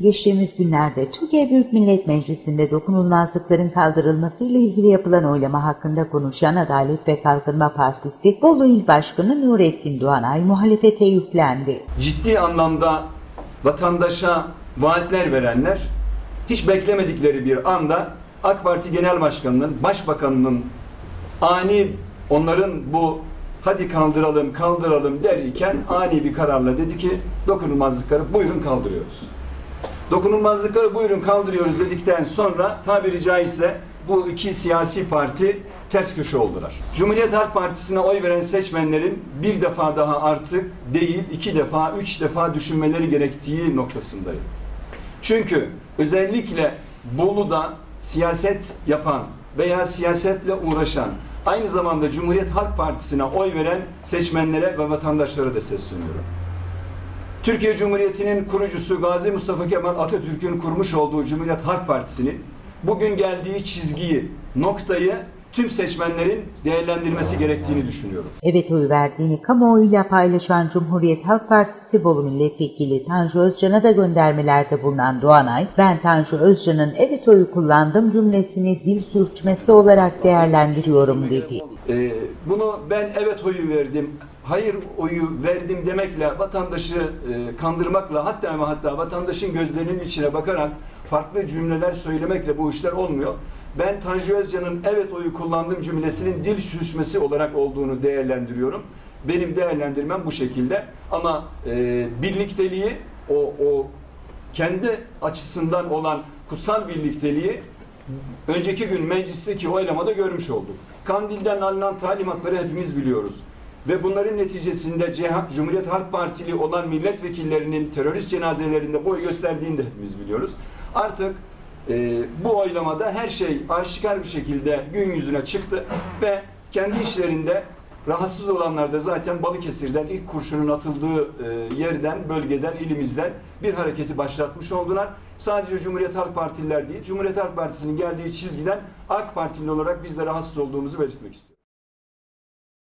Geçtiğimiz günlerde Türkiye Büyük Millet Meclisi'nde dokunulmazlıkların kaldırılması ile ilgili yapılan oylama hakkında konuşan Adalet ve Kalkınma Partisi, Bolu İl Başkanı Nurettin Doğanay muhalefete yüklendi. ciddi anlamda vatandaşa vaatler verenler hiç beklemedikleri bir anda AK Parti Genel Başkanı'nın, Başbakanı'nın ani onların bu hadi kaldıralım kaldıralım der iken ani bir kararla dedi ki dokunulmazlıkları buyurun kaldırıyoruz. Dokunulmazlıkları buyurun kaldırıyoruz dedikten sonra tabiri caizse bu iki siyasi parti ters köşe oldular. Cumhuriyet Halk Partisi'ne oy veren seçmenlerin bir defa daha artık değil iki defa, üç defa düşünmeleri gerektiği noktasındayım. Çünkü özellikle Bolu'da siyaset yapan veya siyasetle uğraşan, aynı zamanda Cumhuriyet Halk Partisi'ne oy veren seçmenlere ve vatandaşlara da sesleniyorum. Türkiye Cumhuriyeti'nin kurucusu Gazi Mustafa Kemal Atatürk'ün kurmuş olduğu Cumhuriyet Halk Partisi'nin bugün geldiği çizgiyi, noktayı tüm seçmenlerin değerlendirmesi gerektiğini düşünüyorum. Evet oyu verdiğini kamuoyuyla paylaşan Cumhuriyet Halk Partisi Bolu Milletvekili Tanju Özcan'a da göndermelerde bulunan Doğanay, ben Tanju Özcan'ın evet oyu kullandım cümlesini dil sürçmesi olarak değerlendiriyorum dedi. Ee, bunu ben evet oyu verdim, hayır oyu verdim demekle, vatandaşı e, kandırmakla, hatta ve hatta vatandaşın gözlerinin içine bakarak farklı cümleler söylemekle bu işler olmuyor. Ben Tanju Özcan'ın evet oyu kullandığım cümlesinin dil sürçmesi olarak olduğunu değerlendiriyorum. Benim değerlendirmem bu şekilde. Ama e, birlikteliği, o, o kendi açısından olan kutsal birlikteliği önceki gün meclisteki oylamada görmüş olduk. Kandil'den alınan talimatları hepimiz biliyoruz. Ve bunların neticesinde Cumhuriyet Halk Partili olan milletvekillerinin terörist cenazelerinde boy gösterdiğini de hepimiz biliyoruz. Artık e, bu oylamada her şey aşikar bir şekilde gün yüzüne çıktı ve kendi işlerinde rahatsız olanlar da zaten Balıkesir'den ilk kurşunun atıldığı e, yerden, bölgeden, ilimizden bir hareketi başlatmış oldular. Sadece Cumhuriyet Halk Partililer değil, Cumhuriyet Halk Partisi'nin geldiği çizgiden AK Partili olarak biz de rahatsız olduğumuzu belirtmek istiyoruz.